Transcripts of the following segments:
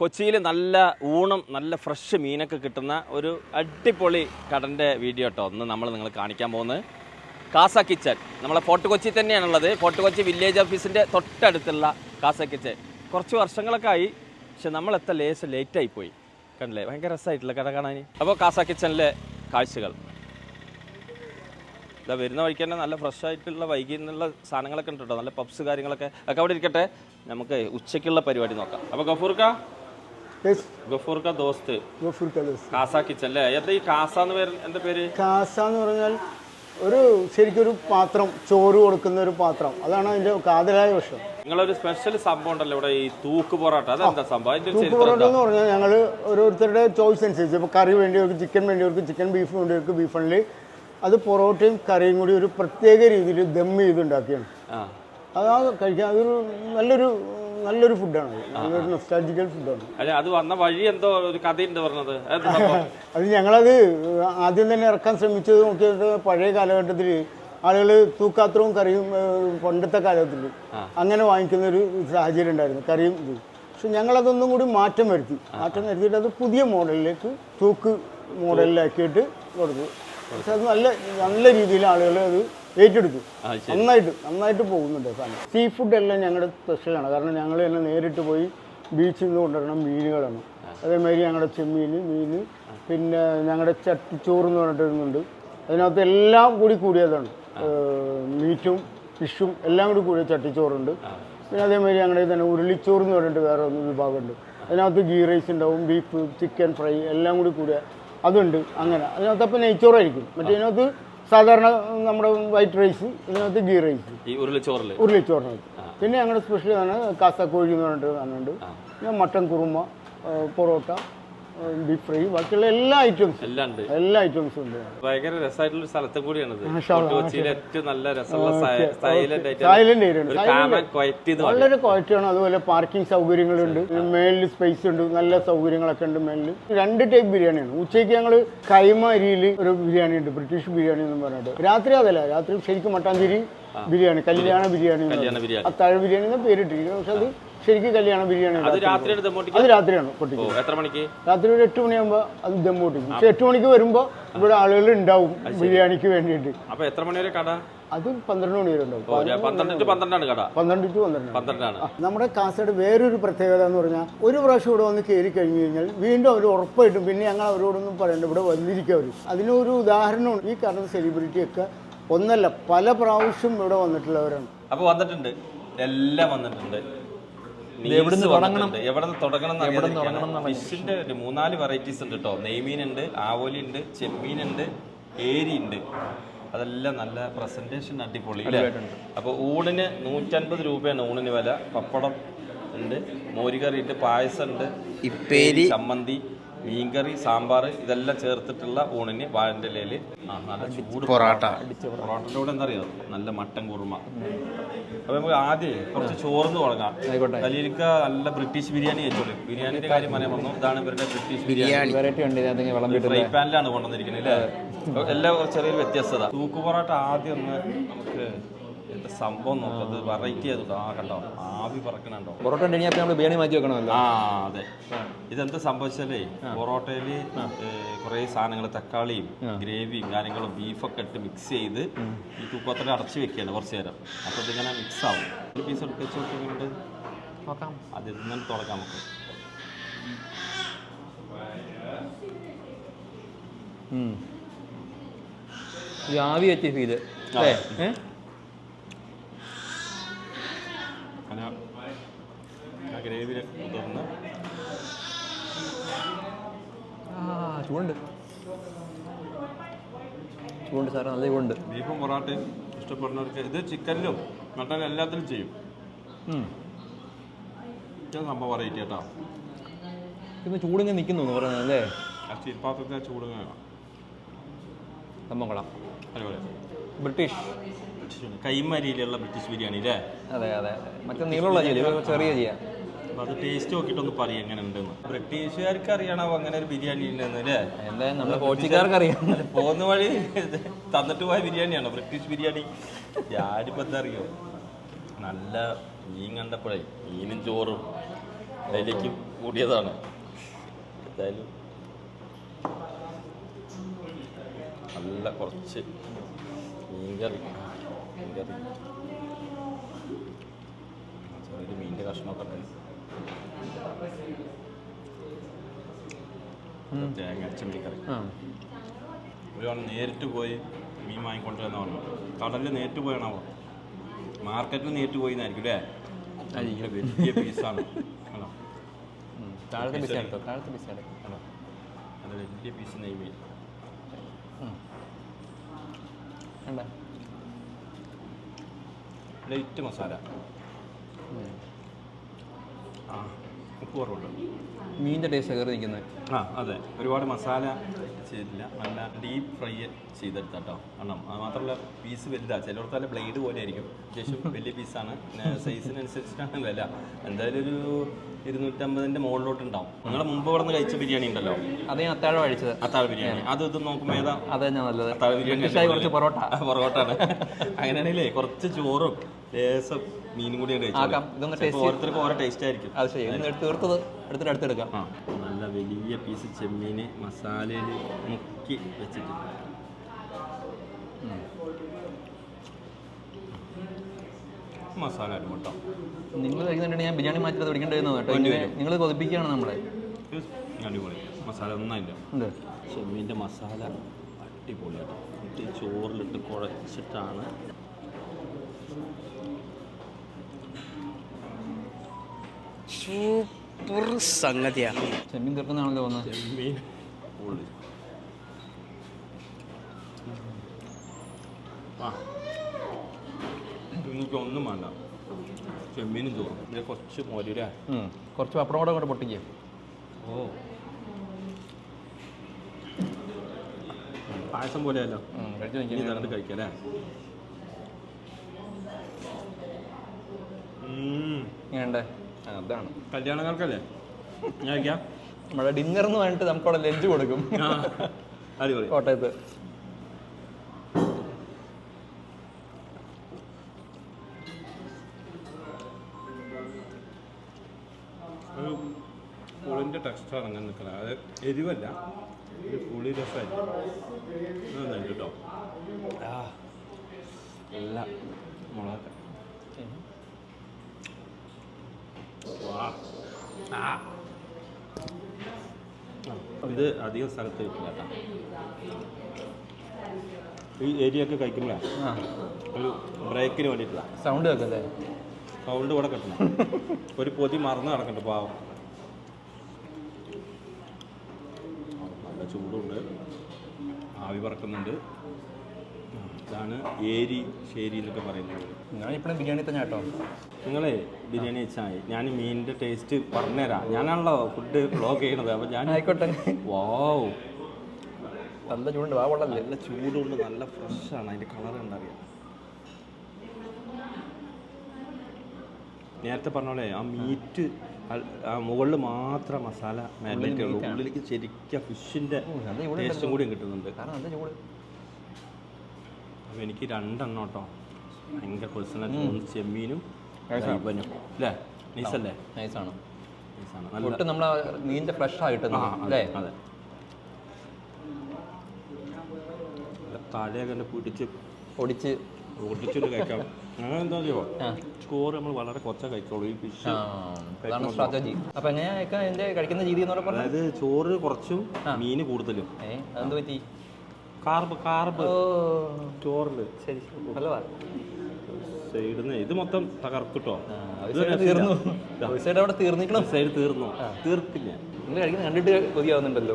കൊച്ചിയിൽ നല്ല ഊണും നല്ല ഫ്രഷ് മീനൊക്കെ കിട്ടുന്ന ഒരു അടിപൊളി കടന്റെ വീഡിയോ കേട്ടോ ഒന്ന് നമ്മൾ നിങ്ങൾ കാണിക്കാൻ പോകുന്നത്. Casa kitchen. നമ്മളെ ഫോർട്ട് കൊച്ചി തന്നെയാണുള്ളത്. ഫോർട്ട് കൊച്ചി വില്ലേജ് ഓഫീസിന്റെ തൊട്ടടുത്തുള്ള കാസ കിച്ചൻ. കുറച്ച് വർഷങ്ങളൊക്കെ ആയി പക്ഷെ നമ്മളെത്ത ലേശം ലേറ്റായി പോയി. കണ്ടില്ലേ? ഭയങ്കര രസമായിട്ടുള്ള കട കാണാൻ അപ്പോൾ കാസ കിച്ചണിലെ കാഴ്ചകൾ. ഇതാ വരുന്ന വഴിക്ക് തന്നെ നല്ല ഫ്രഷ് ആയിട്ടുള്ള വൈകിന്നുള്ള സാധനങ്ങളൊക്കെ ഉണ്ട് കേട്ടോ നല്ല പപ്സ് കാര്യങ്ങളൊക്കെ. ഒക്കെ അവിടെ ഇരിക്കട്ടെ. നമുക്ക് ഉച്ചയ്ക്കുള്ള പരിപാടി നോക്കാം. അപ്പോൾ ഗഫൂർക്ക യെസ് ക ദോസ്ത്. ഗഫൂർ ക ദോസ്ത്. അല്ലേ എന്താ ഈ കാസ എന്ന് പേര്? എന്താ പേര്? കാസ എന്ന് പറഞ്ഞാൽ ഒരു ശരിക്കൊരു പാത്രം ചോറ് കൊടുക്കുന്ന ഒരു പാത്രം. അതാണ് അതിന്റെ കാതലായ വശം നിങ്ങളൊരു സ്പെഷ്യൽ സംഭവം ഉണ്ടല്ലോ ഇവിടെ ഈ തൂക്ക് പൊറോട്ട. അതെന്താ സംഭവം? തൂക്ക് പൊറോട്ട എന്ന് പറഞ്ഞാൽ ഞങ്ങൾ ഓരോരുത്തരുടെ ചോയ്സ് അനുസരിച്ച് ഇപ്പോൾ കറി വേണ്ടിയവർക്ക് ചിക്കൻ വേണ്ടിയവർക്ക് ചിക്കൻ ബീഫ് വേണ്ടിയവർക്ക് ബീഫ് ഉണ്ടെങ്കിൽ അത് പൊറോട്ടയും കറിയും കൂടി ഒരു പ്രത്യേക രീതിയിൽ ദം ചെയ്ത് ഉണ്ടാക്കിയാണ് അത് ആ കഴിക്കാൻ അതൊരു നല്ലൊരു നല്ലൊരു ഫുഡാണ് നല്ലൊരു നൊസ്റ്റാജിക്കൽ ഫുഡാണ് അല്ലെ അത് വന്ന വഴി എന്തോ ഒരു കഥയുണ്ട് പറഞ്ഞത്? അത് ഞങ്ങളത് ആദ്യം തന്നെ ഇറക്കാൻ ശ്രമിച്ചത് നോക്കിയത് പഴയ കാലഘട്ടത്തിൽ ആളുകൾ തൂക്കാത്രവും കറിയും പണ്ടത്തെ കാലത്തിൽ അങ്ങനെ വാങ്ങിക്കുന്ന ഒരു സാഹചര്യം ഉണ്ടായിരുന്നു കറിയും ഇത്. പക്ഷെ ഞങ്ങളതൊന്നും കൂടി മാറ്റം വരുത്തി. മാറ്റം വരുത്തിയിട്ട് അത് പുതിയ മോഡലിലേക്ക് തൂക്ക് മോഡലിലാക്കിയിട്ട് കൊടുത്തു. പക്ഷെ അത് നല്ല നല്ല രീതിയിൽ ആളുകൾ അത് ഏറ്റെടുത്തു. നന്നായിട്ട് നന്നായിട്ട് പോകുന്നുണ്ട് സാധനം. സീ ഫുഡ് എല്ലാം ഞങ്ങളുടെ സ്പെഷ്യലാണ് കാരണം ഞങ്ങൾ തന്നെ നേരിട്ട് പോയി ബീച്ചിൽ നിന്ന് കൊണ്ടുവരണം മീനുകളാണ്. അതേമാതിരി ഞങ്ങളുടെ ചെമ്മീൻ മീൻ പിന്നെ ഞങ്ങളുടെ ചട്ടിച്ചോറ് എന്ന് പറഞ്ഞിട്ടുണ്ട് അതിനകത്ത് എല്ലാം കൂടി കൂടിയതാണ്. മീറ്റും ഫിഷും എല്ലാം കൂടി കൂടിയ ചട്ടിച്ചോറുണ്ട്. പിന്നെ അതേമാതിരി ഞങ്ങളുടെ തന്നെ ഉരുളിച്ചോറ് എന്ന് പറഞ്ഞിട്ട് വേറെ ഒന്ന് വിഭാഗമുണ്ട്. അതിനകത്ത് ഗീ റൈസ് ഉണ്ടാവും ബീഫ് ചിക്കൻ ഫ്രൈ എല്ലാം കൂടി കൂടിയ അതുണ്ട് അങ്ങനെ. അതിനകത്ത് അപ്പം നെയ്ച്ചോറായിരിക്കും. മറ്റേ ഇതിനകത്ത് സാധാരണ നമ്മുടെ വൈറ്റ് റൈസ് ഇതിനകത്ത് ഗീ റൈസ് ഈ ഉരുളിച്ചോറിനകത്ത് പിന്നെ ഞങ്ങളുടെ സ്പെഷ്യൽ ആണ് കാസക്കോഴി എന്ന് പറഞ്ഞിട്ട് സാധനമുണ്ട്. പിന്നെ mutton kurma parotta beef fry ബാക്കിയുള്ള എല്ലാ ഐറ്റംസും എല്ലാം ഉണ്ട്. എല്ലാ ഐറ്റംസും ഉണ്ട്. ഭയങ്കര രസമായിട്ടുള്ള സ്ഥലത്തും കൂടിയാണ് കൊച്ചിയിലെ ഏറ്റവും നല്ല രസമുള്ള സൈലന്റ് സൈലന്റ് ഏരിയ വളരെ ക്വാളിറ്റിയാണ് അതുപോലെ പാർക്കിംഗ് സൗകര്യങ്ങളുണ്ട്. മേലിൽ സ്പേസ് ഉണ്ട്. നല്ല സൗകര്യങ്ങളൊക്കെ ഉണ്ട് മേലിൽ രണ്ട് ടൈപ്പ് ബിരിയാണിയാണ് ഉച്ചയ്ക്ക് ഞങ്ങൾ കൈമ അരിയിൽ ഒരു ബിരിയാണി ഉണ്ട്. ബ്രിട്ടീഷ് ബിരിയാണി എന്ന് പറഞ്ഞിട്ട്. രാത്രി അതല്ല. രാത്രി ശരിക്കും മട്ടാഞ്ചേരി ബിരിയാണി കല്യാണ ബിരിയാണി ആ ബിരിയാണി അത്താഴ ബിരിയാണി എന്ന് പേരിട്ടിരിക്കുന്നത് പക്ഷെ അത് ശരിക്കും കല്യാണം ബിരിയാണി അത് രാത്രിയാണ് ദമ്മോട്ടിക്ക്? അത് രാത്രിയാണ് എത്ര മണിക്ക്? രാത്രി ഒരു എട്ട് മണിയാകുമ്പോൾ അത് ദം പൊട്ടിക്കും പക്ഷെ എട്ട് മണിക്ക് വരുമ്പോൾ ഇവിടെ ആളുകൾ ഉണ്ടാവും ബിരിയാണിക്ക് വേണ്ടിയിട്ട്. അപ്പൊ എത്ര മണി വരെ കട? അത് പന്ത്രണ്ട് മണി വരെ ഉണ്ടാവും. പന്ത്രണ്ട് ടു പന്ത്രണ്ടാണ് കട. പന്ത്രണ്ട് ടു പന്ത്രണ്ട് പന്ത്രണ്ടാണ്. ആ, നമ്മുടെ കാസർഗോഡ് വേറൊരു പ്രത്യേകത എന്ന് പറഞ്ഞാൽ ഒരു പ്രാവശ്യം ഇവിടെ വന്ന് കയറി കഴിഞ്ഞു കഴിഞ്ഞാൽ വീണ്ടും അവർ ഉറപ്പായിട്ടും പിന്നെ ഞങ്ങൾ അവരോടൊന്നും പറയണ്ട ഇവിടെ വന്നിരിക്കും അവർ അതിനൊരു ഉദാഹരണമാണ് ഈ കാരണം സെലിബ്രിറ്റി ഒക്കെ ഒന്നല്ല പല പ്രാവശ്യം ഇവിടെ വന്നിട്ടുള്ളവരാണ്. അപ്പൊ വന്നിട്ടുണ്ട്. എല്ലാം വന്നിട്ടുണ്ട്. എവിടുന്ന് തുടങ്ങണം? എവിടെ നിന്ന് തുടങ്ങണം ഫിഷിന്റെ ഒരു മൂന്നാൽ വെറൈറ്റീസ് ഉണ്ട് കേട്ടോ നെയ്മീൻ ഉണ്ട് ആവോലി ഉണ്ട് ചെമ്മീൻ ഉണ്ട് ഏരി ഉണ്ട്. അതെല്ലാം നല്ല പ്രസന്റേഷൻ അടിപൊളി അല്ലേ അപ്പൊ ഊണിന് നൂറ്റൻപത് രൂപയാണ് ഊണിന് വില. പപ്പടം ഉണ്ട് മോരുകറി ഉണ്ട് പായസം ഉണ്ട് ഇപ്പേരി ചമ്മന്തി. മീൻകറി സാമ്പാർ ഇതെല്ലാം ചേർത്തിട്ടുള്ള ഊണിന് വാഴന്റെ ഇലയിൽ. ആ നല്ല ചൂട് പൊറോട്ട. പൊറോട്ടന്റെ കൂടെ എന്താ അറിയോ? നല്ല മട്ടൻ കുറുമ. അപ്പൊ നമുക്ക് ആദ്യം കുറച്ച് ചോർന്ന് തുടങ്ങാം. കലീലിക്ക നല്ല ബ്രിട്ടീഷ് ബിരിയാണി കഴിച്ചോളൂ. ബിരിയാണിന്റെ കാര്യം പറയാൻ വന്നു. ഇതാണ് ഇവരുടെ ബ്രിട്ടീഷ് ബിരിയാണി. വെറൈറ്റി ഉണ്ട് ഫ്രൈ പാനിലാണ് കൊണ്ടുവന്നിരിക്കുന്നത് അല്ലേ? എല്ലാം ചെറിയൊരു വ്യത്യസ്തത തൂക്ക് പൊറോട്ട ആദ്യം ഒന്ന് നമുക്ക് എന്താ സംഭവം നോക്കാം അത് വെറൈറ്റി ആയതുകൊണ്ട് ആ കണ്ടോ? ആവി പറക്കണുണ്ടോ? പൊറോട്ട ഉണ്ടെങ്കിൽ അപ്പോൾ നമ്മൾ ബിരിയാണി മാറ്റി വെക്കണമല്ലോ. ആ അതെ. ഇതെന്താ സംഭവിച്ചാലേ പൊറോട്ടയിൽ കുറെ സാധനങ്ങൾ തക്കാളിയും ഗ്രേവിയും കാര്യങ്ങളും ബീഫൊക്കെ ഇട്ട് മിക്സ് ചെയ്ത് ഈ തൂക്കത്തിൽ അടച്ചു വെക്കുകയാണ് കുറച്ച് നേരം. അപ്പൊ ഇതിങ്ങനെ മിക്സ് ആവും. ഒരു പീസ് എടുത്ത് വെച്ച് നോക്കിയുണ്ട് നോക്കാം. അത് ഇങ്ങനെ തുടക്കാം നമുക്ക്. ആവി വെച്ച് ഫീൽ അല്ലേ? ചൂടുണ്ട്. ചൂണ്ട് സാറേ നല്ല ചൂടുണ്ട്. ബീഫും പൊറാട്ടയും ഇഷ്ടപ്പെടുന്നവർക്ക് ഇത് ചിക്കനിലും മട്ടൻ എല്ലാത്തിലും ചെയ്യും. സംഭവം വെറൈറ്റി കേട്ടോ പിന്നെ ചൂടിങ്ങ് നിൽക്കുന്നു പറയുന്നത് അല്ലേ? പാത്രത്തിലെ ചീൽപ്പാത്രത്തെ ചൂട് വേണം സംഭവം കൊള്ളാം. ബ്രിട്ടീഷ്. കൈമരിയിലുള്ള ബ്രിട്ടീഷ് ബിരിയാണി അല്ലേ? അതെ അതെ അതെ. മറ്റേ നീളമുള്ള ചെറിയ ചെയ്യാം അത് ടേസ്റ്റ് നോക്കിയിട്ടൊന്ന് പറയും എങ്ങനെ ഉണ്ടെന്ന് ബ്രിട്ടീഷുകാർക്ക് അറിയണോ അങ്ങനെ ഒരു ബിരിയാണി ഉണ്ടെന്ന് അല്ലേ? എന്തായാലും നമ്മുടെ കോച്ചിക്കാർക്ക് അറിയാം. പോകുന്ന വഴി തന്നിട്ട് പോയ ബിരിയാണിയാണോ ബ്രിട്ടീഷ് ബിരിയാണി? ഞാനിപ്പോ എന്താ അറിയോ നല്ല മീൻ കണ്ടപ്പോഴേ മീനും ചോറും അതിലേക്ക് കൂടിയതാണ്. എന്തായാലും നല്ല കുറച്ച് മീൻകറി മീൻകറി ചെറിയൊരു മീനിന്റെ കഷ്ണമൊക്കെ ഉണ്ട്. തേങ്ങ ഒരാൾ നേരിട്ട് പോയി മീൻ വാങ്ങിക്കൊണ്ടുവന്ന പറഞ്ഞു കടലിൽ നേരിട്ട് പോയാണോ? മാർക്കറ്റിൽ നേരിട്ട് പോയി എന്നായിരിക്കും അല്ലേ ഭയങ്കര വലിയ പീസാണ് ആണോ. ഉം. താഴത്തെ പിസ എടുത്തോ? താഴത്തെ പിസ എടുത്തോ? ആണോ? അത് വലിയ പീസ് വേണ്ട ലൈറ്റ് മസാല. ആ ഉപ്പ് കുറവുണ്ട്. മീനിന്റെ ടേസ്റ്റ് കയറി നിൽക്കുന്നത് ആ അതെ. ഒരുപാട് മസാല ചെയ്തില്ല നല്ല ഡീപ്പ് ഫ്രൈ ചെയ്തെടുത്ത കേട്ടോ കാരണം അത് മാത്രമല്ല പീസ് വലുതാണ് ചിലയിടത്തല്ല ബ്ലേഡ് പോലെ ആയിരിക്കും. അത്യാവശ്യം വലിയ പീസാണ് സൈസിനനുസരിച്ചിട്ടാണ് വില. എന്തായാലും ഒരു ഇരുന്നൂറ്റമ്പതിന്റെ മുകളിലോട്ട് ഉണ്ടാവും നിങ്ങൾ മുമ്പ് ഇവിടെ നിന്ന് കഴിച്ച ബിരിയാണി ഉണ്ടല്ലോ? അത് ഞാൻ അത്താഴം കഴിച്ചത്. അത്താഴ ബിരിയാണി. അത് ഇത് നോക്കുമ്പോൾ ഏതാ? അത് നല്ലത്. അത്താഴ ബിരിയാണി കുറച്ച് പൊറോട്ട. ആണ്. പൊറോട്ടാണ് അങ്ങനെയാണെങ്കിലേ കുറച്ച് ചോറും ലേസം മീനും കൂടി ആക്കാം. ഇതൊന്ന് ചെയ്ത്- ഓരോരുത്തർക്കും ഓരോ ടേസ്റ്റ് ആയിരിക്കും. അത് ശരി. എടുത്ത് തീർത്തത് എടുത്തിട്ട് അടുത്തെടുക്കാം. നല്ല വലിയ പീസ് ചെമ്മീൻ മസാലയിൽ മുക്കി വെച്ചിട്ട് മസാല കേട്ടോ നിങ്ങൾ കഴിക്കുന്നുണ്ടെങ്കിൽ ഞാൻ ബിരിയാണി മാറ്റി പിടിക്കേണ്ടി കേട്ടോ. നിങ്ങൾ കൊതിപ്പിക്കുകയാണ് നമ്മളെ. അടിപൊളി. മസാല ഒന്നായില്ല ഉണ്ട്. ചെമ്മീന്റെ മസാല അടിപൊളിയാണ് ചോറിലിട്ട് കുഴച്ചിട്ടാണ് സൂപ്പർ സംഗതിയാണ് ചെമ്മീൻ തീർക്കുന്നതാണല്ലോ വേണ്ട. ചെമ്മീനും ചോറും. കുറച്ച് മോരില്ലേ. കുറച്ച് പപ്പടം കൂടെ കൂടെ പൊട്ടിക്കുക ഓ. പായസം പോലെയല്ലോ. കഴിച്ചു കഴിക്കാം അല്ലേ? ഉം. ഇങ്ങനെ അതാണ്. കല്യാണങ്ങൾക്കല്ലേ? ഞാൻ നമ്മുടെ ഡിന്നർ എന്ന് പറഞ്ഞിട്ട് നമുക്ക് അവിടെ ലഞ്ച് കൊടുക്കും അടിപൊളി. കോട്ടയത്ത്. ഒരു പുളിന്റെ ടെക്സ്റ്റാണ് അങ്ങനെ നിൽക്കുന്നത്. അത് എരിവല്ല ഒരു പുളി രസമായിരിക്കും. കേട്ടോ. ആ. നല്ല മുളക് വാ. ആ. ഇത് അധികം സ്ഥലത്ത് കിട്ടില്ല കേട്ടോ. ഈ ഏരിയ ഒക്കെ കഴിക്കുമ്പോഴേ ആ. ഒരു ബ്രേക്കിന് വേണ്ടിയിട്ടില്ല സൗണ്ട് കേൾക്കല്ലേ സൗണ്ട് കൂടെ കിട്ടണം. ഒരു പൊതി മറന്ന് നടക്കണ്ട പാവം. നല്ല ചൂടുണ്ട്. ആവി പറക്കുന്നുണ്ട്. ഇതാണ് ഏരി ശേരി എന്നൊക്കെ പറയുന്നത്. ഞാൻ ഇപ്പോഴും ബിരിയാണി തന്നെ കേട്ടോ. നിങ്ങളെ ബിരിയാണി വെച്ചാൽ ഞാൻ മീനിന്റെ ടേസ്റ്റ് പറഞ്ഞുതരാം. ഞാനാണല്ലോ ഫുഡ് ബ്ലോഗ് ചെയ്യണത് അപ്പം ഞാൻ ആയിക്കോട്ടെ. വാവ് നല്ല ചൂടുണ്ട്. വാ കൊള്ളല്ലേ നല്ല ചൂടുണ്ട്. നല്ല ഫ്രഷാണ്. അതിന്റെ കളർ കണ്ടറിയാം നേരത്തെ പറഞ്ഞ പോലെ ആ മീറ്റ് ആ മുകളിൽ മാത്രം മസാല മാരിനേറ്റ് ഉള്ളൂ. ഉള്ളിലേക്ക് ശരിക്കും ഫിഷിന്റെ. ടേസ്റ്റും കൂടി കിട്ടുന്നുണ്ട്. അപ്പോൾ എനിക്ക് രണ്ടെണ്ണം കേട്ടോ. ഭയങ്കര പേഴ്സണൽ ചെമ്മീനും. ഇവനും അല്ലേ? നൈസല്ലേ നൈസാണ് നൈസാണ് ഒട്ടും മീനിന്റെ ഫ്രഷ് ആയിട്ട് അല്ലേ? അതെ. എന്റെ പിടിച്ച് ഒടിച്ച് ഒടിച്ചിട്ട് കഴിക്കാം. അങ്ങനെ എന്താ അറിയോ? ചോറ് നമ്മൾ വളരെ കുറച്ചേ കഴിക്കുള്ളൂ. ഈ ഫിഷ് സ്ട്രാറ്റജി അപ്പൊ എങ്ങനെയാ കഴിക്കുന്ന രീതി അതായത് ചോറ് കുറച്ചും മീന് കൂടുതലും. അതെന്ത് പറ്റി? കാർബ് കാർബ് ഓ. ചോറിൽ ശരി ഇത് മൊത്തം തകർക്കിട്ടോ തീർന്നു. സൈഡ് അവിടെ തീർന്നിക്കണം സൈഡ് തീർന്നു. തീർക്കില്ല നിങ്ങൾ കഴിക്കുന്ന കണ്ടിട്ട് കൊതിയാവുന്നുണ്ടല്ലോ.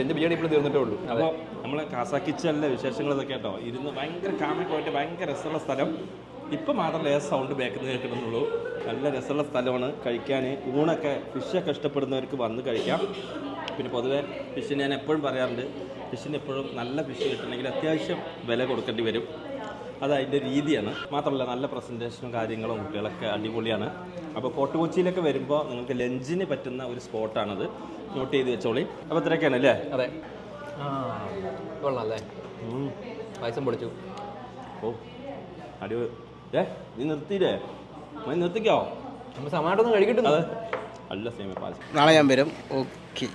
എന്റെ ബിരിയാണി ഇപ്പോഴും തീർന്നിട്ടേ ഉള്ളൂ. അപ്പോൾ നമ്മളെ കാസാക്കിച്ചല്ല വിശേഷങ്ങൾ ഇതൊക്കെ കേട്ടോ. ഇരുന്ന് ഭയങ്കര കാമി പോയിട്ട് ഭയങ്കര രസമുള്ള സ്ഥലം. ഇപ്പം മാത്രം ലേസ് സൗണ്ട് ബേക്കുന്ന കേൾക്കണമെന്നുള്ളൂ നല്ല രസമുള്ള സ്ഥലമാണ്. കഴിക്കാൻ ഊണൊക്കെ ഫിഷൊക്കെ ഇഷ്ടപ്പെടുന്നവർക്ക് വന്ന് കഴിക്കാം. പിന്നെ പൊതുവെ ഫിഷിന് ഞാൻ എപ്പോഴും പറയാറുണ്ട് ഫിഷിന് എപ്പോഴും നല്ല ഫിഷ് കിട്ടണമെങ്കിൽ അത്യാവശ്യം വില കൊടുക്കേണ്ടി വരും. അത് അതിന്റെ രീതിയാണ്. മാത്രമല്ല നല്ല പ്രസന്റേഷനും കാര്യങ്ങളും കുട്ടികളൊക്കെ അടിപൊളിയാണ്. അപ്പോൾ ഫോർട്ട് കൊച്ചിയിലൊക്കെ വരുമ്പോൾ നിങ്ങൾക്ക് ലഞ്ചിന് പറ്റുന്ന ഒരു സ്പോട്ടാണത് നോട്ട് ചെയ്ത് വെച്ചോളി. അപ്പോൾ ഇത്രയൊക്കെയാണ് അല്ലേ? അതെ. ആ കൊള്ളാം അല്ലേ? പായസം പൊളിച്ചു. ഓ അടിപൊളി ഏ നീ നിർത്തിയില്ലേ? മതി നിർത്തിക്കോ? നമ്മൾ സമായിട്ടൊന്നും കഴിക്കട്ടെ അതെ. നല്ല സേമിയ പായസം. നാളെ ഞാൻ വരും. ഓക്കെ.